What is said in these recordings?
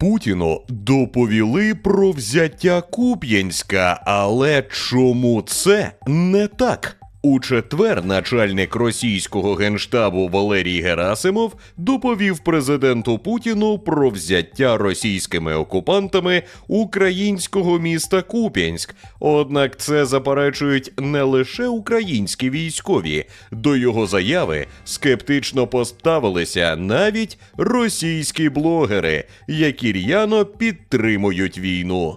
Путіну доповіли про взяття Куп'янська, але чому це не так? У четвер начальник російського генштабу Валерій Герасимов доповів президенту Путіну про взяття російськими окупантами українського міста Куп'янськ. Однак це заперечують не лише українські військові. До його заяви скептично поставилися навіть російські блогери, які р'яно підтримують війну.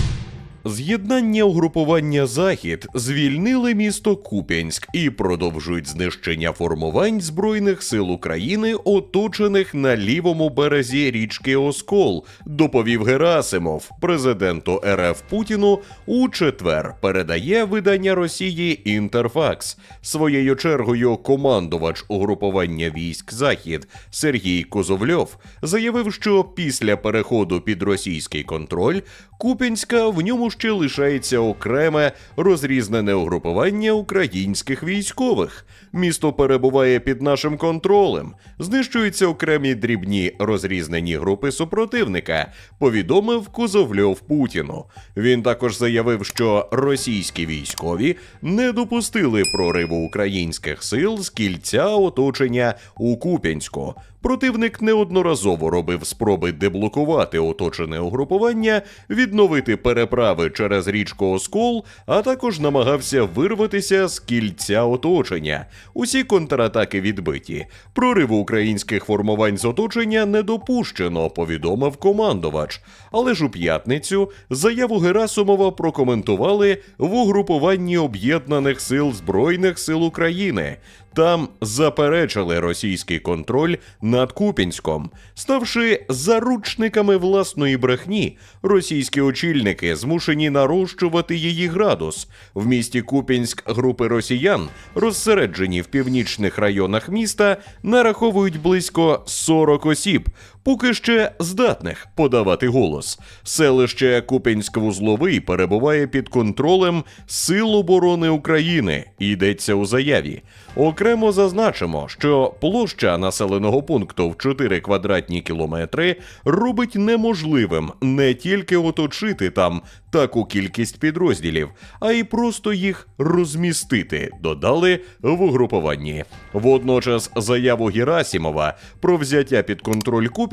З'єднання угрупування Захід звільнили місто Куп'янськ і продовжують знищення формувань Збройних сил України, оточених на лівому березі річки Оскол, доповів Герасимов, президенту РФ Путіну у четвер. Передає видання Росії Інтерфакс. Своєю чергою командувач угрупування військ Захід Сергій Козовльов заявив, що після переходу під російський контроль Куп'янська в ньому ще лишається окреме розрізнене угрупування українських військових. Місто перебуває під нашим контролем. Знищуються окремі дрібні розрізнені групи супротивника, повідомив Козовльов Путіну. Він також заявив, що російські військові не допустили прориву українських сил з кільця оточення у Куп'янську. Противник неодноразово робив спроби деблокувати оточене угрупування, відновити переправи через річку Оскол, а також намагався вирватися з кільця оточення. Усі контратаки відбиті. Прориву українських формувань з оточення не допущено, повідомив командувач. Але ж у п'ятницю заяву Герасимова прокоментували в угрупуванні об'єднаних сил Збройних сил України. Там заперечили російський контроль над Купінськом, ставши заручниками власної брехні, російські очільники змушені нарощувати її градус. В місті Купінськ групи росіян, розсереджені в північних районах міста, нараховують близько 40 осіб, поки ще здатних подавати голос. Селище Купінськ-Вузловий перебуває під контролем Сил оборони України. Йдеться у заяві. Окремо зазначимо, що площа населеного пункту в 4 квадратні кілометри робить неможливим не тільки оточити там таку кількість підрозділів, а й просто їх розмістити, додали в угрупованні. Водночас заяву Герасімова про взяття під контроль Купінська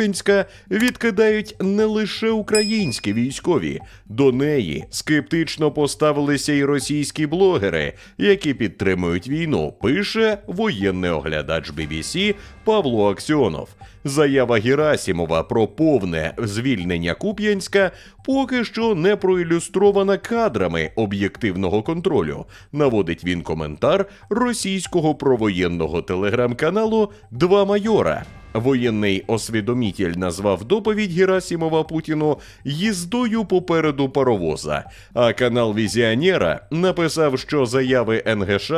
відкидають не лише українські військові. До неї скептично поставилися й російські блогери, які підтримують війну. Пише воєнний оглядач BBC Павло Аксьонов. Заява Герасімова про повне звільнення Куп'янська поки що не проілюстрована кадрами об'єктивного контролю. Наводить він коментар російського провоєнного телеграм-каналу Два майора. Воєнний освідомітель назвав доповідь Герасімова Путіну їздою попереду паровоза. А канал Візіонера написав, що заяви НГШ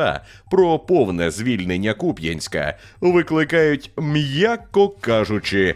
про повне звільнення Куп'янська викликають, м'яко кажучи,